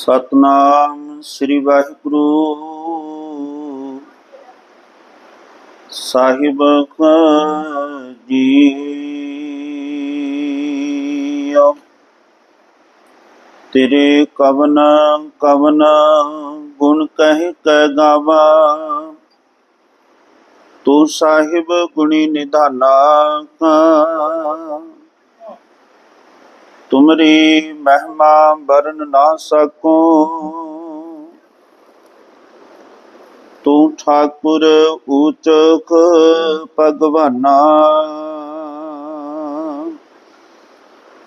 ਸਤਨਾਮ ਸ੍ਰੀ ਵਾਹਿਗੁਰੂ। ਸਾਹਿਬ ਜੀਓ ਤੇਰੇ ਕਵਨ ਕਵਨ ਗੁਣ ਕਹਿ ਕੈ ਗਾਵਾ। ਤੂੰ ਸਾਹਿਬ ਗੁਣੀ ਨਿਧਾਨਾ ਤੁਮਰੀ ਮਹਿਮਾ ਵਰਨ ਨਾ ਸਕੋ। ਤੂੰ ਠਾਕੁਰ ਊਚਕ ਭਗਵਾਨਾ।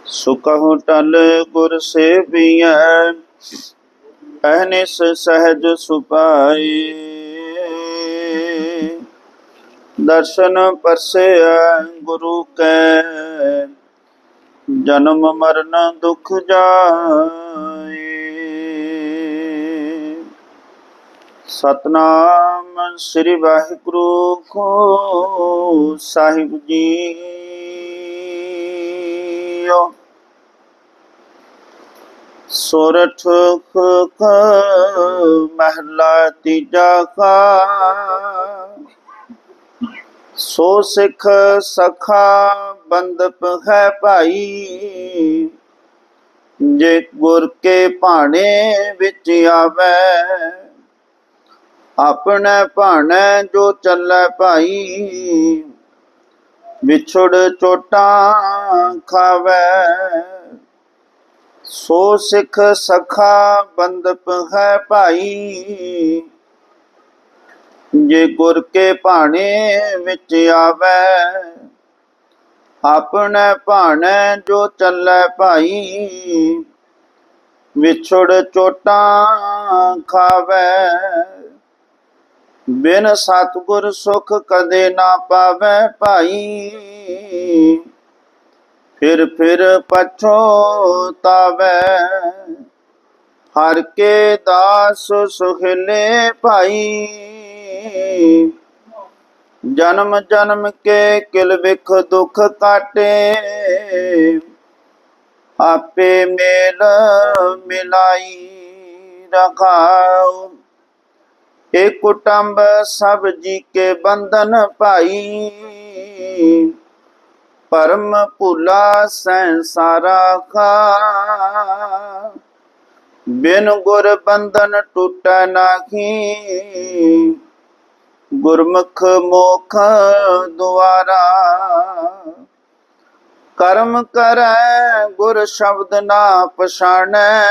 ਸੁਕਹੁ ਟਲ ਗੁਰ ਸੇਵੀਐ, ਅਹਨਿਸ ਸਹਿਜ ਸੁਪਾਈ ਦਰਸ਼ਨ ਪਰਸੈ ਗੁਰੂ ਕੈ ਜਨਮ ਮਰਨ ਦੁਖ ਜਾਏ। ਸਤਨਾਮ ਸ੍ਰੀ ਵਾਹਿਗੁਰੂ ਕੋ ਸਾਹਿਬ ਜੀ ਸੋਰਠ ਕ ਮਹਲਾ ਤੀਜਾ ਕਾ ਸੋ ਸਿੱਖ ਸਖਾ ਬੰਦਪ ਹੈ ਭਾਈ। ਜੇ ਗੁਰ ਕੇ ਭਾਣੇ ਵਿੱਚ ਆਵੇ, ਆਪਣੇ ਭਾਣੇ ਜੋ ਚੱਲੇ ਭਾਈ, ਵਿਛੜ ਚੋਟਾਂ ਖਾਵੇ। ਸੋ ਸਿੱਖ ਸਖਾ ਬੰਦਪ ਹੈ ਭਾਈ। ਜੇ ਗੁਰ ਕੇ ਭਾਣੇ ਵਿੱਚ ਆਵੇ ਆਪਣੇ ਭਾਣੇ ਜੋ ਚੱਲੇ ਭਾਈ, ਵਿਛੜ ਚੋਟਾਂ ਖਾਵੇ। ਬਿਨ ਸਤਗੁਰ ਸੁਖ ਕਦੇ ਨਾ ਪਾਵੇ ਭਾਈ। ਫਿਰ ਫਿਰ ਪਛੋਤਾਵੇ ਹਰ ਕੇ ਦਾਸ ਸੁਖਲੇ ਭਾਈ। ਜਨਮ ਜਨਮ ਕੇ ਕਿਲ ਵਿਖ ਦੁਖ ਕਾਟੇ। ਆਪੇ ਮੇਲ ਮਿਲਾਈ ਰਖਾਉ ਏ ਕੁਟੰਬ ਸਭ ਜੀ ਕੇ ਬੰਧਨ ਭਾਈ। ਪਰਮ ਭੁਲਾ ਸੰਸਾਰਾ ਖਾ। ਬਿਨ ਗੁਰ ਬੰਧਨ ਟੁੱਟੈ ਨਾਹੀ ਗੁਰਮੁਖ ਮੋਖ ਦੁਆਰਾ। ਕਰਮ ਕਰੈ, ਗੁਰ ਸ਼ਬਦ ਨਾ ਪਛਾਣੈ।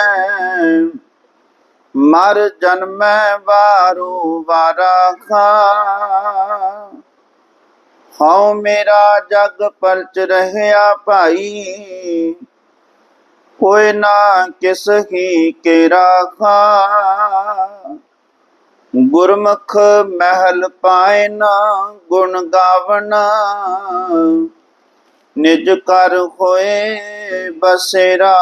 ਮਰ ਜਨਮੈ ਵਾਰੂ ਵਾਰਾ ਖਾ। ਹਉ ਮੇਰਾ ਜਗ ਪਰਚ ਰਹਿਆ ਭਾਈ। ਕੋਈ ਨਾ ਕਿਸ ਹੀ ਕੇ ਰਾਖਾ ਗੁਰਮੁਖ ਮਹਿਲ ਪਾਏ ਨਾ, ਗੁਣ ਗਾਵਣਾ। ਨਿਜ ਕਰ ਹੋਏ ਬਸੇਰਾ।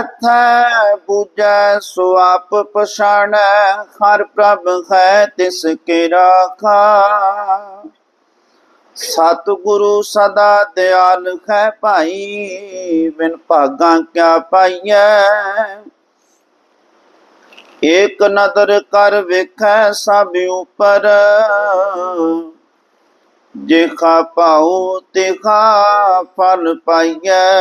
ਅਥੈ ਬੁਝੈ ਸੋ ਆਪ ਪਛਾਣੈ, ਹਰ ਪ੍ਰਭ ਹੈ ਤਿਸ ਕੇ ਰਾਖਾ। ਸਤਿਗੁਰੂ ਸਦਾ ਦਿਆਲ ਹੈ ਭਾਈ, ਬਿਨ ਭਾਗਾਂ ਕਿਆ ਪਾਈਐ। ਏਕ ਨਦਰ ਕਰ ਵੇਖੈ ਸਭ ਉਪਰ। ਜੇ ਖਾ ਪਾਉ ਤੇ ਖਾ ਫਲ ਪਾਈਐ।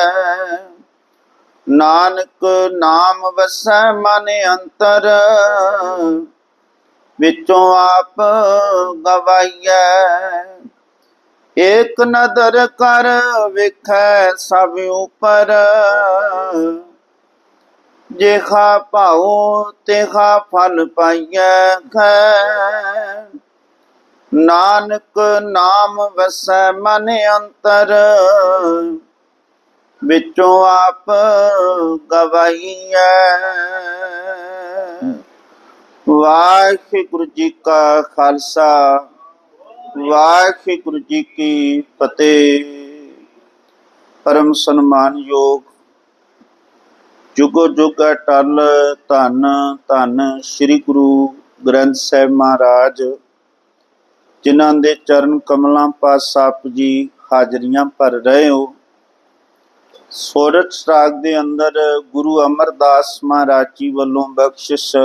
ਨਾਨਕ ਨਾਮ ਵਸੈ ਮਨ ਅੰਤਰ। ਵਿੱਚੋਂ ਆਪ ਗਵਾਈਐ। ਏਕ ਨਦਰ ਕਰ ਵੇਖੈ ਸਭ ਉਪਰ। ਜੇ ਖਾ ਪਾਉ ਤੇ ਖਾ ਫਲ ਪਾਈਐ ਖੈ ਨਾਨਕ ਨਾਮ ਵਸੈ ਮਨ ਅੰਤਰ, ਵਿੱਚੋਂ ਆਪ ਗਵਾਈਐ। ਵਾਹਿਗੁਰੂ ਜੀ ਕਾ ਖਾਲਸਾ, ਵਾਹਿਗੁਰੂ ਜੀ ਕੀ ਫਤਿਹ। ਪਰਮ ਸਨਮਾਨਯੋਗ ਜੁਗੋ ਜੁਗ ਅਟਲ ਧੰਨ ਧੰਨ, ਸ੍ਰੀ ਗੁਰੂ ਗ੍ਰੰਥ ਸਾਹਿਬ ਮਹਾਰਾਜ, ਜਿਨ੍ਹਾਂ ਦੇ ਚਰਨ ਕਮਲਾਂ ਪਾਸ ਆਪ ਜੀ ਹਾਜ਼ਰੀਆਂ ਭਰ ਰਹੇ ਹੋ। ਸੋਰਠ ਰਾਗ ਦੇ ਅੰਦਰ ਗੁਰੂ ਅਮਰਦਾਸ ਮਹਾਰਾਜ ਜੀ ਵੱਲੋਂ ਬਖਸ਼ਿਸ਼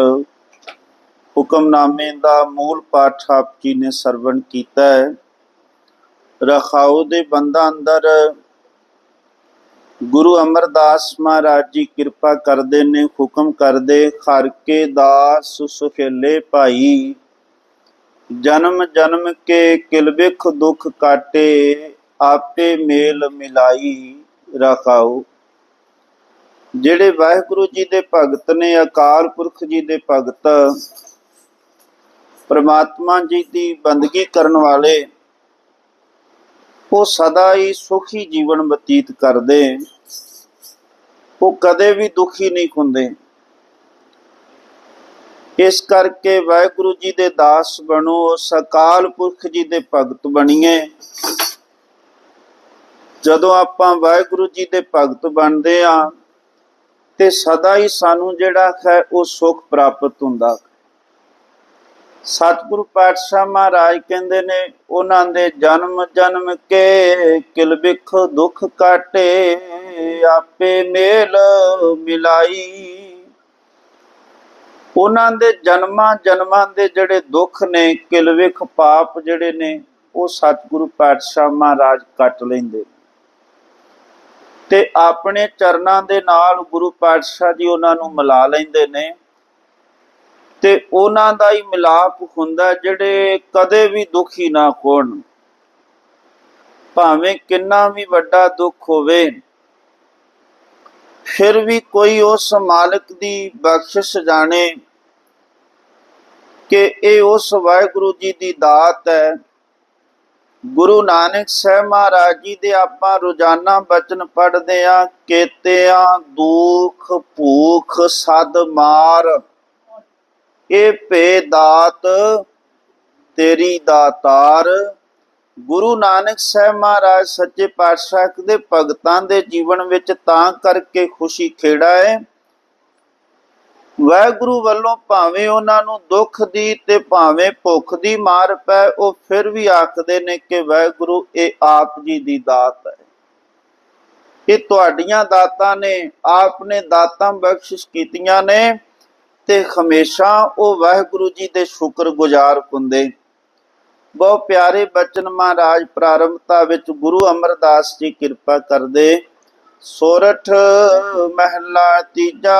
ਹੁਕਮਨਾਮੇ ਦਾ ਮੂਲ ਪਾਠ ਆਪ ਜੀ ਨੇ ਸਰਵਣ ਕੀਤਾ ਹੈ। ਰਖਾਉ ਦੇ ਬੰਦਾ ਅੰਦਰ ਗੁਰੂ ਅਮਰਦਾਸ ਮਹਾਰਾਜ ਜੀ ਕਿਰਪਾ ਕਰਦੇ ਨੇ, ਹੁਕਮ ਕਰਦੇ ਖਰ ਕੇ ਦਾਸ ਸੁਖੇਲੇ ਭਾਈ। ਜਨਮ ਜਨਮ ਕੇ ਕਿਲਬਿਖ ਦੁਖ ਕਾਟੇ, ਆਪੇ ਮੇਲ ਮਿਲਾਈ ਰਖਾਓ। ਜਿਹੜੇ ਵਾਹਿਗੁਰੂ ਜੀ ਦੇ ਭਗਤ ਨੇ, ਅਕਾਲ ਪੁਰਖ ਜੀ ਦੇ ਭਗਤ, ਪ੍ਰਮਾਤਮਾ ਜੀ ਦੀ ਬੰਦਗੀ ਕਰਨ ਵਾਲੇ, ਉਹ ਸਦਾ ਹੀ ਸੁਖੀ ਜੀਵਨ ਬਤੀਤ ਕਰਦੇ। ਉਹ ਕਦੇ ਵੀ ਦੁਖੀ ਨਹੀਂ ਹੁੰਦੇ। ਇਸ ਕਰਕੇ ਵਾਹਿਗੁਰੂ ਜੀ ਦੇ ਦਾਸ ਬਣੋ, ਸਕਾਲ ਪੁਰਖ ਜੀ ਦੇ ਭਗਤ ਬਣੀਏ। ਜਦੋਂ ਆਪਾਂ ਵਾਹਿਗੁਰੂ ਜੀ ਦੇ ਭਗਤ ਬਣਦੇ ਆ, ਤੇ ਸਦਾ ਹੀ ਸਾਨੂੰ ਜਿਹੜਾ ਹੈ ਉਹ ਸੁਖ ਪ੍ਰਾਪਤ ਹੁੰਦਾ। ਸਤਿਗੁਰੂ ਪਾਤਸ਼ਾਹ ਮਹਾਰਾਜ ਕਹਿੰਦੇ ਨੇ, ਉਹਨਾਂ ਦੇ ਜਨਮ ਜਨਮ ਕੇ ਕਿਲਬਿਖ ਦੁੱਖ ਕਾਟੇ। ਆਪੇ ਮੇਲ ਮਿਲਾਈ। ਉਹਨਾਂ ਦੇ ਜਨਮਾਂ ਜਨਮਾਂ ਦੇ ਜਿਹੜੇ ਦੁੱਖ ਨੇ, ਕਿਲਵਿਖ ਪਾਪ ਜਿਹੜੇ ਨੇ, ਉਹ ਸਤਿਗੁਰੂ ਪਾਤਸ਼ਾਹ ਮਹਾਰਾਜ ਕੱਟ ਲੈਂਦੇ। ਤੇ ਆਪਣੇ ਚਰਨਾਂ ਦੇ ਨਾਲ ਗੁਰੂ ਪਾਤਸ਼ਾਹ ਜੀ ਉਹਨਾਂ ਨੂੰ ਮਿਲਾ ਲੈਂਦੇ ਨੇ। ਤੇ ਉਹਨਾਂ ਦਾ ਹੀ ਮਿਲਾਪ ਹੁੰਦਾ ਜਿਹੜੇ ਕਦੇ ਵੀ ਦੁਖੀ ਨਾ ਹੋਣ। ਭਾਵੇਂ ਕਿੰਨਾ ਵੀ ਵੱਡਾ ਦੁੱਖ ਹੋਵੇ ਫਿਰ ਵੀ ਕੋਈ ਉਸ ਮਾਲਕ ਦੀ ਬਖਸ਼ਿਸ਼ ਜਾਣੇ ਕਿ ਇਹ ਉਸ ਵਾਹਿਗੁਰੂ ਜੀ ਦੀ ਦਾਤ ਹੈ। ਗੁਰੂ ਨਾਨਕ ਸਾਹਿਬ ਮਹਾਰਾਜ ਜੀ ਦੇ ਆਪਾਂ ਰੋਜ਼ਾਨਾ ਬਚਨ ਪੜ੍ਹਦੇ ਆ ਕੇਤਿਆਂ ਦੁੱਖ ਭੂਖ ਸਦ ਮਾਰ। ਇਹ ਭੇ ਦਾਤ ਤੇਰੀ ਦਾਤਾਰ। ਗੁਰੂ ਨਾਨਕ ਸਾਹਿਬ ਮਹਾਰਾਜ ਸੱਚੇ ਪਾਤਸ਼ਾਹ ਦੇ ਭਗਤਾਂ ਦੇ ਜੀਵਨ ਵਿੱਚ ਤਾਂ ਕਰਕੇ ਖੁਸ਼ੀ ਖੇੜਾ ਹੈ ਵਾਹਿਗੁਰੂ ਵੱਲੋਂ ਭਾਵੇਂ ਉਹਨਾਂ ਨੂੰ ਦੁੱਖ ਦੀ ਤੇ ਭਾਵੇਂ ਭੁੱਖ ਦੀ ਮਾਰ ਪੈ, ਉਹ ਫਿਰ ਵੀ ਆਖਦੇ ਨੇ ਕਿ ਵਾਹਿਗੁਰੂ, ਇਹ ਆਪ ਜੀ ਦੀ ਦਾਤ ਹੈ ਇਹ ਤੁਹਾਡੀਆਂ ਦਾਤਾਂ ਨੇ, ਆਪ ਨੇ ਦਾਤਾਂ ਬਖਸ਼ਿਸ਼ ਕੀਤੀਆਂ ਨੇ ਤੇ ਹਮੇਸ਼ਾ ਉਹ ਵਾਹਿਗੁਰੂ ਜੀ ਦੇ ਸ਼ੁਕਰਗੁਜ਼ਾਰ ਹੁੰਦੇ। ਬਹੁਤ ਪਿਆਰੇ ਬਚਨ ਮਹਾਰਾਜ, ਪ੍ਰਾਰੰਭਤਾ ਵਿੱਚ ਗੁਰੂ ਅਮਰਦਾਸ ਜੀ ਕਿਰਪਾ ਕਰਦੇ। ਸੋਰਠ ਮਹਿਲਾ ਤੀਜਾ,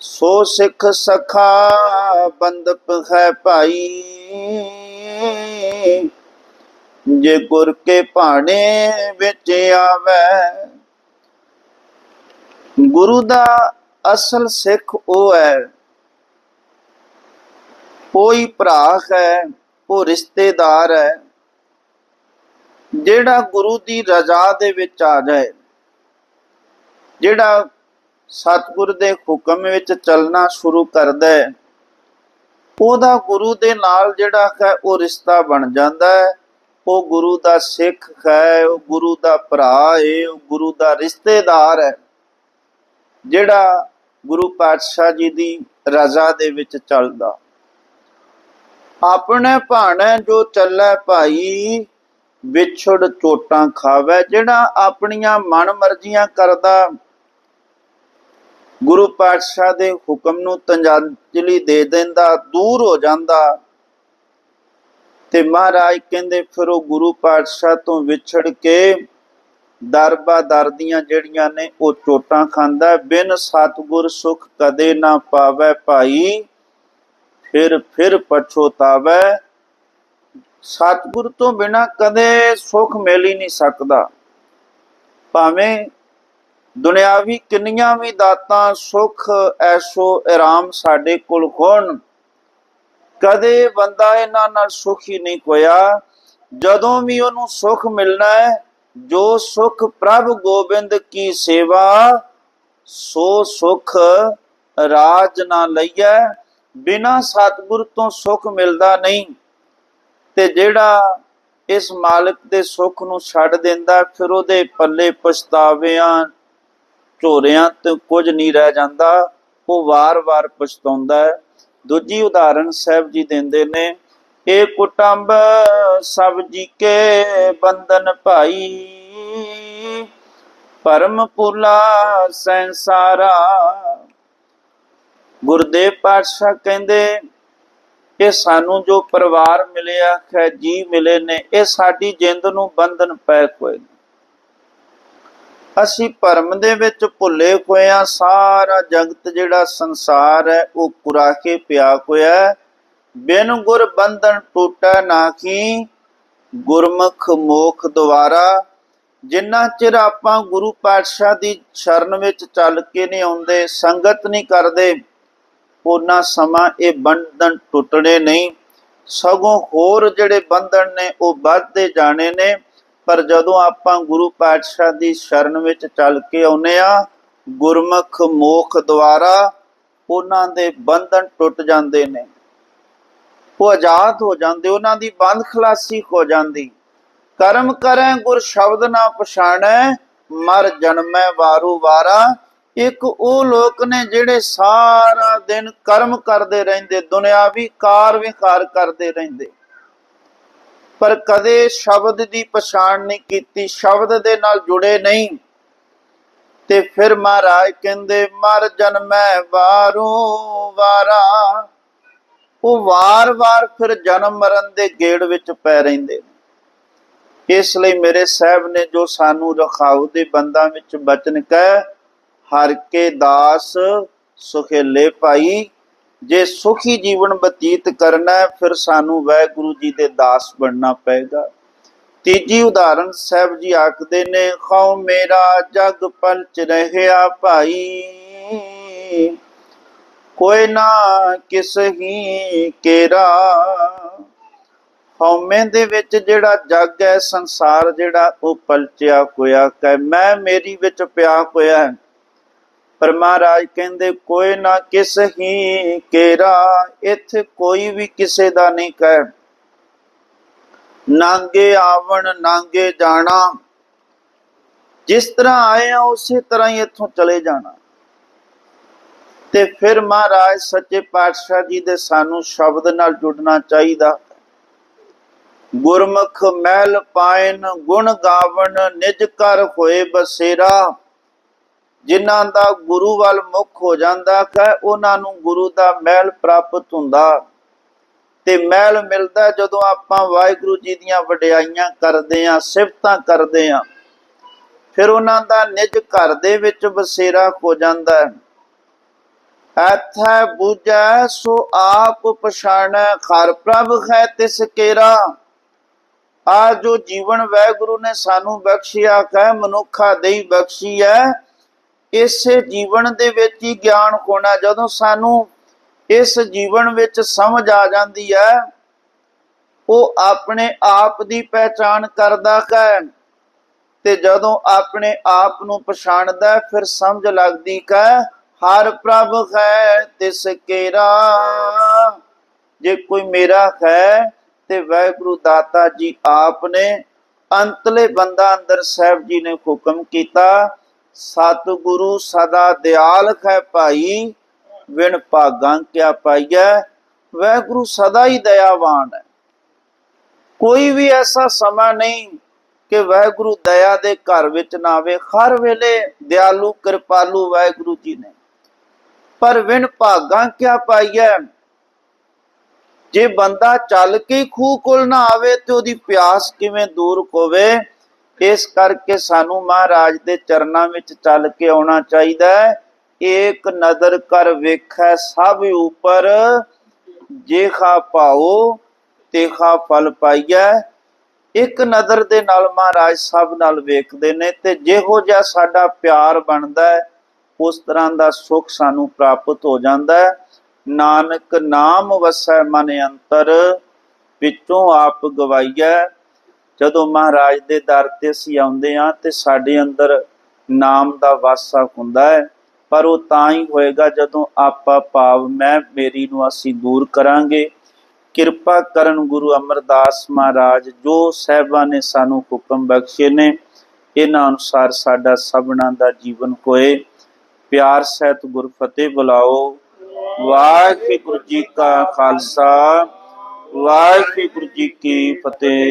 ਸੋ ਸਿੱਖ ਸਖਾ ਬੰਦਪ ਹੈ ਭਾਈ। ਜੇ ਗੁਰ ਕੇ ਭਾਣੇ ਵਿੱਚ ਆਵੇ, ਗੁਰੂ ਦਾ ਅਸਲ ਸਿੱਖ ਉਹ ਹੈ। ਕੋਈ ਭਰਾ ਹੈ, ਉਹ ਰਿਸ਼ਤੇਦਾਰ ਹੈ, ਜਿਹੜਾ ਗੁਰੂ ਦੀ ਰਜ਼ਾ ਦੇ ਵਿੱਚ ਆ ਜਾਏ, ਜਿਹੜਾ ਸਤਿਗੁਰ ਦੇ ਹੁਕਮ ਵਿੱਚ ਚੱਲਣਾ ਸ਼ੁਰੂ ਕਰਦਾ ਹੈ, ਉਹਦਾ ਗੁਰੂ ਦੇ ਨਾਲ ਜਿਹੜਾ ਹੈ, ਉਹ ਰਿਸ਼ਤਾ ਬਣ ਜਾਂਦਾ ਹੈ। ਉਹ ਗੁਰੂ ਦਾ ਸਿੱਖ ਹੈ, ਉਹ ਗੁਰੂ ਦਾ ਭਰਾ ਹੈ, ਉਹ ਗੁਰੂ ਦਾ ਰਿਸ਼ਤੇਦਾਰ ਹੈ, ਜਿਹੜਾ ਗੁਰੂ ਪਾਤਸ਼ਾਹ ਜੀ ਦੀ ਰਜ਼ਾ ਦੇ ਵਿੱਚ ਚੱਲਦਾ। ਆਪਣੇ ਭਾਣੇ ਜੋ ਚੱਲੇ ਭਾਈ, ਵਿਛੜ ਚੋਟਾਂ ਖਾਵੇ, ਜਿਹੜਾ ਆਪਣੀਆਂ ਮਨ ਮਰਜ਼ੀਆਂ ਕਰਦਾ। ਗੁਰੂ ਪਾਤਸ਼ਾਹ ਦੇ ਹੁਕਮ ਨੂੰ ਤੰਜਾਂਜਲੀ ਦੇ ਦਿੰਦਾ, ਦੂਰ ਹੋ ਜਾਂਦਾ। ਤੇ ਮਹਾਰਾਜ ਕਹਿੰਦੇ, ਫਿਰ ਉਹ ਗੁਰੂ ਪਾਤਸ਼ਾਹ ਤੋਂ ਵਿਛੜ ਕੇ ਦਰਬਾ ਦਰ ਦੀਆਂ ਜਿਹੜੀਆਂ ਨੇ, ਉਹ ਚੋਟਾਂ ਖਾਂਦਾ। ਬਿਨ ਸਤਗੁਰ ਸੁਖ ਕਦੇ ਨਾ ਪਾਵੇ ਭਾਈ। ਫਿਰ ਫਿਰ ਪਛੋਤਾਵੇ ਸਤਗੁਰ ਤੋਂ ਬਿਨਾ ਕਦੇ ਸੁਖ ਮਿਲ ਹੀ ਨਹੀਂ ਸਕਦਾ। ਭਾਵੇਂ ਦੁਨਿਆਵੀ ਕਿੰਨੀਆਂ ਵੀ ਦਾਤਾਂ ਸੁਖ ਐਸ਼ੋ ਆਰਾਮ ਸਾਡੇ ਕੋਲ ਹੋਣ, ਕਦੇ ਬੰਦਾ ਇਹਨਾਂ ਨਾਲ ਸੁਖੀ ਨਹੀਂ ਹੋਇਆ ਜਦੋਂ ਵੀ ਉਹਨੂੰ ਸੁਖ ਮਿਲਣਾ ਹੈ, ਜੋ ਸੁਖ ਪ੍ਰਭ ਗੋਬਿੰਦ ਕੀ ਸੇਵਾ, ਸੋ ਸੁਖ ਰਾਜ ਨਾ ਲਈਐ। ਬਿਨਾ ਸਤਿਗੁਰ ਤੋਂ ਸੁਖ ਮਿਲਦਾ ਨਹੀਂ, ਤੇ ਜਿਹੜਾ ਇਸ ਮਾਲਕ ਦੇ ਸੁੱਖ ਨੂੰ ਛੱਡ ਦਿੰਦਾ, ਫਿਰ ਉਹਦੇ ਪੱਲੇ ਪਛਤਾਵਿਆਂ, ਝੋਰਿਆਂ ਤੇ ਕੁਝ ਨਹੀਂ ਰਹਿ ਜਾਂਦਾ, ਉਹ ਵਾਰ-ਵਾਰ ਪਛਤਾਉਂਦਾ ਹੈ। ਦੂਜੀ ਉਦਾਹਰਨ ਸਾਹਿਬ ਜੀ ਦਿੰਦੇ ਨੇ ਇਹ ਕੁਟੰਬ, ਸਭ ਜੀ ਕੇ ਬੰਧਨ ਭਾਈ, ਪਰਮ ਪੁਲਾ ਸੰਸਾਰਾ ਗੁਰਦੇਵ ਪਾਤਸ਼ਾਹ ਕਹਿੰਦੇ, ਇਹ ਸਾਨੂੰ ਜੋ ਪਰਿਵਾਰ ਮਿਲਿਆ ਹੈ ਜੀ ਮਿਲੇ ਨੇ, ਇਹ ਸਾਡੀ ਜਿੰਦ ਨੂੰ ਬੰਧਨ ਪੈ ਹੋਏ ਅਸੀਂ ਭਰਮ ਦੇ ਵਿੱਚ ਭੁੱਲੇ ਹੋਏ ਆ ਸਾਰਾ ਜਗਤ ਜਿਹੜਾ ਸੰਸਾਰ ਹੈ, ਉਹ ਕੁਰਾਕੇ ਪਿਆ ਹੋਇਆ ਬਿਨ ਗੁਰ ਬੰਧਨ ਟੁੱਟਾ ਨਾ ਨਾਖੀ ਗੁਰਮੁਖ ਮੋਖ ਦੁਆਰਾ। ਜਿੰਨਾ ਚਿਰ ਆਪਾਂ ਗੁਰੂ ਪਾਤਸ਼ਾਹ ਦੀ ਸ਼ਰਨ ਵਿੱਚ ਚੱਲ ਕੇ ਨਹੀਂ ਆਉਂਦੇ, ਸੰਗਤ ਨਹੀਂ ਕਰਦੇ ਉਹਨਾਂ ਸਮਾਂ ਇਹ ਬੰਧਨ ਟੁੱਟਣੇ ਨਹੀਂ। ਸਗੋਂ ਹੋਰ ਜਿਹੜੇ ਬੰਧਨ ਨੇ, ਉਹ ਵੱਧਦੇ ਜਾਣੇ ਨੇ। ਪਰ ਜਦੋਂ ਆਪਾਂ ਗੁਰੂ ਪਾਤਸ਼ਾਹ ਦੀ ਸ਼ਰਨ ਵਿੱਚ ਚੱਲ ਕੇ ਆਉਨੇ ਆ ਗੁਰਮੁਖ ਮੋਖ ਦੁਆਰਾ ਉਹਨਾਂ ਦੇ ਬੰਧਨ ਟੁੱਟ ਜਾਂਦੇ ਨੇ। ਉਹ ਆਜ਼ਾਦ ਹੋ ਜਾਂਦੇ, ਉਹਨਾਂ ਦੀ ਬੰਦ ਖਲਾਸੀ ਹੋ ਜਾਂਦੀ। ਕਰਮ ਕਰੈ, ਗੁਰ ਸ਼ਬਦ ਨਾ ਪਛਾਣੈ, ਮਰ ਜਨਮੈ ਵਾਰੂ ਵਾਰਾ। ਇੱਕ ਉਹ ਲੋਕ ਨੇ ਜਿਹੜੇ ਸਾਰਾ ਦਿਨ ਕਰਮ ਕਰਦੇ ਰਹਿੰਦੇ, ਦੁਨਿਆਵੀ ਕਾਰ ਵਿਕਾਰ ਕਰਦੇ ਰਹਿੰਦੇ। ਪਰ ਕਦੇ ਸ਼ਬਦ ਦੀ ਪਛਾਣ ਨਹੀਂ ਕੀਤੀ, ਸ਼ਬਦ ਦੇ ਨਾਲ ਜੁੜੇ ਨਹੀਂ। ਤੇ ਫਿਰ ਮਹਾਰਾਜ ਕਹਿੰਦੇ, ਮਰ ਜਨਮੈ ਵਾਰੂ ਵਾਰਾ। ਉਹ ਵਾਰ-ਵਾਰ ਫਿਰ ਜਨਮ ਮਰਨ ਦੇ ਗੇੜ ਵਿੱਚ ਪੈ ਰਹਿੰਦੇ ਨੇ। ਇਸ ਲਈ ਮੇਰੇ ਸਾਹਿਬ ਨੇ ਜੋ ਸਾਨੂੰ ਰਖਾਉ ਦੇ ਬੰਦਾਂ ਵਿੱਚ ਬਚਨ ਕਹਿ ਹਰ ਕੇ ਦਾਸ ਸੁਖੇਲੇ ਭਾਈ, ਜੇ ਸੁਖੀ ਜੀਵਨ ਬਤੀਤ ਕਰਨਾ ਹੈ, ਫਿਰ ਸਾਨੂੰ ਵਾਹਿਗੁਰੂ ਜੀ ਦੇ ਦਾਸ ਬਣਨਾ ਪਏਗਾ। ਤੀਜੀ ਉਦਾਹਰਣ ਸਾਹਿਬ ਜੀ ਆਖਦੇ ਨੇ ਖਉ ਮੇਰਾ ਜਗ ਪਲਚ ਰਹਿਆ ਭਾਈ, ਕੋਈ ਨਾ ਕਿਸ ਹੀ ਕੇਰਾ। ਹਉਮੈ ਦੇ ਵਿੱਚ ਜਿਹੜਾ ਜੱਗ ਹੈ, ਸੰਸਾਰ ਜਿਹੜਾ ਉਹ ਪਲਚਿਆ ਹੋਇਆ ਕੈ, ਮੈਂ ਮੇਰੀ ਵਿੱਚ ਪਿਆ ਹੋਇਆ ਹੈ। ਪਰ ਮਹਾਰਾਜ ਕਹਿੰਦੇ, ਕੋਈ ਨਾ ਕਿਸ ਹੀ ਕੇਰਾ, ਇੱਥੇ ਕੋਈ ਵੀ ਕਿਸੇ ਦਾ ਨਹੀਂ ਕਹਿ ਨਾਂਗੇ ਆਵਣ, ਨਾਂਗੇ ਜਾਣਾ। ਜਿਸ ਤਰ੍ਹਾਂ ਆਏ ਆ, ਉਸੇ ਤਰ੍ਹਾਂ ਹੀ ਇੱਥੋਂ ਚਲੇ ਜਾਣਾ। ਤੇ ਫਿਰ ਮਹਾਰਾਜ ਸੱਚੇ ਪਾਤਸ਼ਾਹ ਜੀ ਦੇ ਸਾਨੂੰ ਸ਼ਬਦ ਨਾਲ ਜੁੜਨਾ ਚਾਹੀਦਾ। ਗੁਰਮੁਖ ਮਹਿਲ ਪਾਇਨ, ਗੁਣ ਗਾਵਣ, ਨਿਜ ਕਰ ਹੋਏ ਬਸੇਰਾ। ਜਿਨ੍ਹਾਂ ਦਾ ਗੁਰੂ ਵੱਲ ਮੁਖ ਹੋ ਜਾਂਦਾ ਹੈ, ਉਹਨਾਂ ਨੂੰ ਗੁਰੂ ਦਾ ਮਹਿਲ ਪ੍ਰਾਪਤ ਹੁੰਦਾ। ਤੇ ਮਹਿਲ ਮਿਲਦਾ ਜਦੋਂ ਆਪਾਂ ਵਾਹਿਗੁਰੂ ਜੀ ਦੀਆਂ ਵਡਿਆਈਆਂ ਕਰਦੇ ਆਂ ਸਿਫਤਾਂ ਕਰਦੇ ਆਂ ਫਿਰ ਉਹਨਾਂ ਦਾ ਨਿਜ ਘਰ ਦੇ ਵਿੱਚ ਬਸੇਰਾ ਹੋ ਜਾਂਦਾ ਹੈ। ਐਥੈ ਬੂਝੈ, ਸੋ ਆਪ ਪਛਾਣੈ ਖਰ ਪ੍ਰਭ ਹੈ ਤਿਸ ਕੇਰਾ। ਆ ਜੋ ਜੀਵਨ ਵੈਗੁਰੂ ਨੇ ਸਾਨੂੰ ਬਖਸ਼ਿਆ ਹੈ, ਮਨੁੱਖਾ ਦੇਈ ਬਖਸ਼ੀ ਹੈ ਇਸੇ ਜੀਵਨ ਦੇ ਵਿੱਚ ਹੀ ਗਿਆਨ ਹੋਣਾ ਜਦੋਂ ਸਾਨੂੰ ਇਸ ਜੀਵਨ ਵਿੱਚ ਸਮਝ ਆ ਜਾਂਦੀ ਹੈ, ਉਹ ਆਪਣੇ ਆਪ ਦੀ ਪਹਿਚਾਨ ਕਰਦਾ ਹੈ ਤੇ ਜਦੋਂ ਆਪਣੇ ਆਪ ਨੂੰ ਪਛਾਣਦਾ ਫਿਰ ਸਮਝ ਲੱਗਦੀ ਹੈ, ਹਰ ਪ੍ਰਭ ਹੈ ਤਿਸ ਕੇਰਾ। ਜੇ ਕੋਈ ਮੇਰਾ ਹੈ ਤੇ ਵਾਹਿਗੁਰੂ ਦਾਤਾ ਜੀ ਆਪ ਨੇ, ਅੰਤਲੇ ਬੰਦਾ ਅੰਦਰ ਸਾਹਿਬ ਜੀ ਨੇ ਹੁਕਮ ਕੀਤਾ ਸਤਿਗੁਰੂ ਸਦਾ ਦਿਆਲ ਹੈ ਭਾਈ, ਵਿਣ ਭਾਗਾਂ ਕਿਆ ਪਾਈਐ? ਵਾਹਿਗੁਰੂ ਸਦਾ ਹੀ ਦਇਆਵਾਨ ਹੈ ਕੋਈ ਵੀ ਐਸਾ ਸਮਾਂ ਨਹੀਂ ਕਿ ਵਾਹਿਗੁਰੂ ਦਇਆ ਦੇ ਘਰ ਵਿੱਚ ਨਾ ਆਵੇ। ਹਰ ਵੇਲੇ ਦਿਆਲੂ, ਕਿਰਪਾਲੂ ਵਾਹਿਗੁਰੂ ਜੀ ਨੇ। ਪਰ ਵਿਣ ਭਾਗਾਂ ਕਿਆ ਪਾਈਐ? ਜੇ ਬੰਦਾ ਚੱਲ ਕੇ ਹੀ ਖੂਹ ਕੋਲ ਨਾ ਆਵੇ ਤੇ ਉਹਦੀ ਪਿਆਸ ਕਿਵੇਂ ਦੂਰ ਹੋਵੇ? ਇਸ ਕਰਕੇ ਸਾਨੂੰ ਮਹਾਰਾਜ ਦੇ ਚਰਨਾਂ ਵਿੱਚ ਚੱਲ ਕੇ ਆਉਣਾ ਚਾਹੀਦਾ ਹੈ। ਏਕ ਨਦਰ ਕਰ ਵੇਖੈ ਸਭ ਉਪਰ, ਜੇਖਾ ਪਾਓ ਤੇ ਖਾ ਫਲ ਪਾਈਐ। ਇੱਕ ਨਜ਼ਰ ਦੇ ਨਾਲ ਮਹਾਰਾਜ ਸਭ ਨਾਲ ਵੇਖਦੇ ਨੇ ਤੇ ਜਿਹੋ ਜਿਹਾ ਸਾਡਾ ਪਿਆਰ ਬਣਦਾ ਹੈ, ਉਸ ਤਰ੍ਹਾਂ ਦਾ ਸੁੱਖ ਸਾਨੂੰ ਪ੍ਰਾਪਤ ਹੋ ਜਾਂਦਾ ਹੈ। ਨਾਨਕ ਨਾਮ ਵਸੈ ਮਨ ਅੰਤਰ, ਵਿੱਚੋਂ ਆਪ ਗਵਾਈਐ। ਜਦੋਂ ਮਹਾਰਾਜ ਦੇ ਦਰ ਤੇ ਅਸੀਂ ਆਉਂਦੇ ਹਾਂ ਤੇ ਸਾਡੇ ਅੰਦਰ ਨਾਮ ਦਾ ਵਾਸਾ ਹੁੰਦਾ ਹੈ, ਪਰ ਉਹ ਤਾਂ ਹੀ ਹੋਏਗਾ ਜਦੋਂ ਆਪਾ ਭਾਵ ਮੈਂ, ਮੇਰੀ ਨੂੰ ਅਸੀਂ ਦੂਰ ਕਰਾਂਗੇ। ਕਿਰਪਾ ਕਰਨ ਗੁਰੂ ਅਮਰਦਾਸ ਮਹਾਰਾਜ, ਜੋ ਸਹਿਬਾਂ ਨੇ ਸਾਨੂੰ ਹੁਕਮ ਬਖਸ਼ੇ ਨੇ, ਇਹਨਾਂ ਅਨੁਸਾਰ ਸਾਡਾ ਸਭਨਾ ਦਾ ਜੀਵਨ ਹੋਏ ਪਿਆਰ, ਸਹਿਤ ਗੁਰਫਤਿਹ ਬੁਲਾਓ। ਵਾਹਿਗੁਰੂ ਜੀ ਕਾ ਖਾਲਸਾ, ਵਾਹਿਗੁਰੂ ਜੀ ਕੀ ਫਤਿਹ।